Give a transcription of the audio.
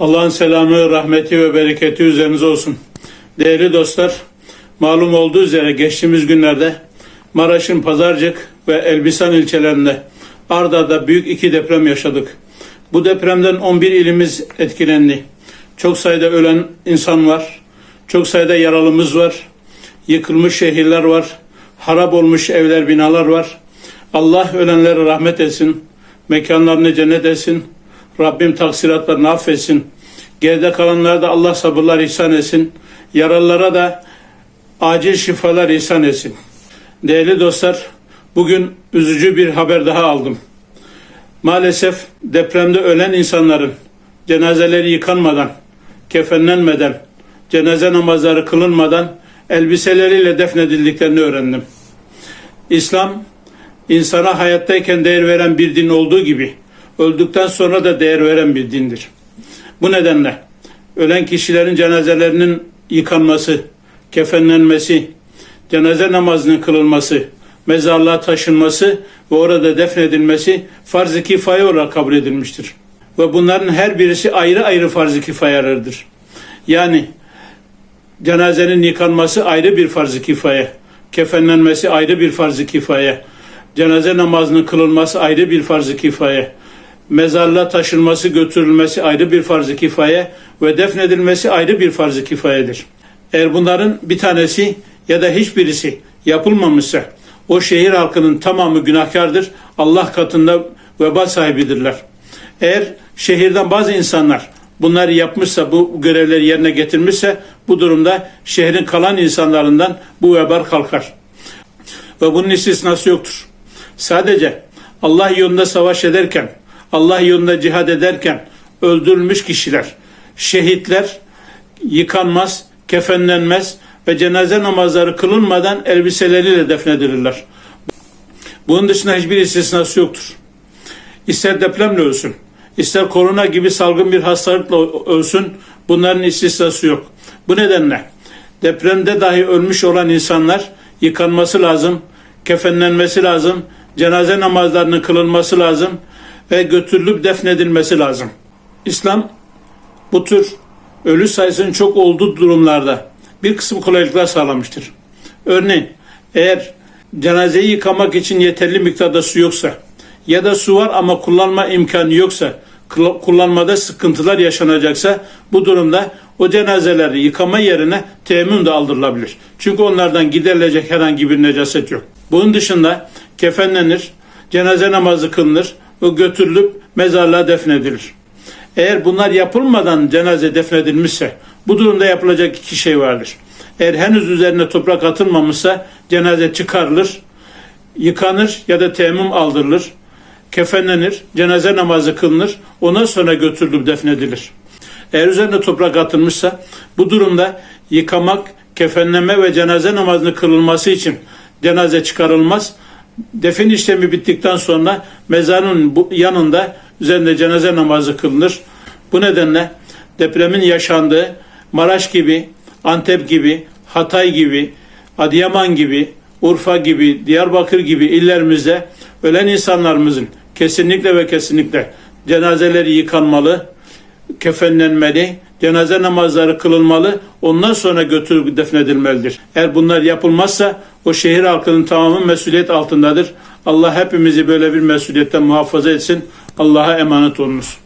Allah'ın selamı, rahmeti ve bereketi üzerinize olsun. Değerli dostlar, malum olduğu üzere geçtiğimiz günlerde Maraş'ın Pazarcık ve Elbisan ilçelerinde ard arda büyük iki deprem yaşadık. Bu depremden 11 ilimiz etkilendi. Çok sayıda ölen insan var. Çok sayıda yaralımız var. Yıkılmış şehirler var. Harap olmuş evler, binalar var. Allah ölenlere rahmet etsin. Mekanlarını cennet etsin. Rabbim taksiratlarını affetsin. Geride kalanlara da Allah sabırlar ihsan etsin. Yaralılara da acil şifalar ihsan etsin. Değerli dostlar, bugün üzücü bir haber daha aldım. Maalesef depremde ölen insanların cenazeleri yıkanmadan, kefenlenmeden, cenaze namazları kılınmadan elbiseleriyle defnedildiklerini öğrendim. İslam insana hayattayken değer veren bir din olduğu gibi öldükten sonra da değer veren bir dindir. Bu nedenle ölen kişilerin cenazelerinin yıkanması, kefenlenmesi, cenaze namazının kılınması, mezarlığa taşınması ve orada defnedilmesi farz-ı kifaye olarak kabul edilmiştir. Ve bunların her birisi ayrı ayrı farz-ı kifayelerdir. Yani cenazenin yıkanması ayrı bir farz-ı kifaye, kefenlenmesi ayrı bir farz-ı kifaye, cenaze namazının kılınması ayrı bir farz-ı kifaye, mezarlığa taşınması, götürülmesi ayrı bir farz-ı kifaye ve defnedilmesi ayrı bir farz-ı kifayedir. Eğer bunların bir tanesi ya da hiçbirisi yapılmamışsa o şehir halkının tamamı günahkardır. Allah katında veba sahibidirler. Eğer şehirden bazı insanlar bunları yapmışsa, bu görevleri yerine getirmişse bu durumda şehrin kalan insanlarından bu vebal kalkar. Ve bunun istisnası yoktur. Sadece Allah yolunda savaş ederken, Allah yolunda cihad ederken öldürülmüş kişiler, şehitler yıkanmaz, kefenlenmez ve cenaze namazları kılınmadan elbiseleriyle defnedilirler. Bunun dışında hiçbir istisnası yoktur. İster depremle ölsün, ister korona gibi salgın bir hastalıkla ölsün, bunların istisnası yok. Bu nedenle depremde dahi ölmüş olan insanlar yıkanması lazım, kefenlenmesi lazım, cenaze namazlarının kılınması lazım ve götürülüp defnedilmesi lazım. İslam bu tür ölü sayısının çok olduğu durumlarda bir kısım kolaylıklar sağlamıştır. Örneğin eğer cenazeyi yıkamak için yeterli miktarda su yoksa ya da su var ama kullanma imkanı yoksa kullanmada sıkıntılar yaşanacaksa bu durumda o cenazeleri yıkama yerine teyemmüm de aldırılabilir. Çünkü onlardan giderilecek herhangi bir necaset yok. Bunun dışında kefenlenir, cenaze namazı kılınır, o götürülüp mezarlığa defnedilir. Eğer bunlar yapılmadan cenaze defnedilmişse bu durumda yapılacak iki şey vardır. Eğer henüz üzerine toprak atılmamışsa cenaze çıkarılır, yıkanır ya da teyemmüm aldırılır, kefenlenir, cenaze namazı kılınır, ondan sonra götürülüp defnedilir. Eğer üzerine toprak atılmışsa bu durumda yıkamak, kefenleme ve cenaze namazının kılınması için cenaze çıkarılmaz. Defin işlemi bittikten sonra mezarın yanında üzerinde cenaze namazı kılınır. Bu nedenle depremin yaşandığı Maraş gibi, Antep gibi, Hatay gibi, Adıyaman gibi, Urfa gibi, Diyarbakır gibi illerimizde ölen insanlarımızın kesinlikle ve kesinlikle cenazeleri yıkanmalı, kefenlenmeli, cenaze namazları kılınmalı, ondan sonra götürüp defnedilmelidir. Eğer bunlar yapılmazsa o şehir halkının tamamı mesuliyet altındadır. Allah hepimizi böyle bir mesuliyetten muhafaza etsin. Allah'a emanet olunuz.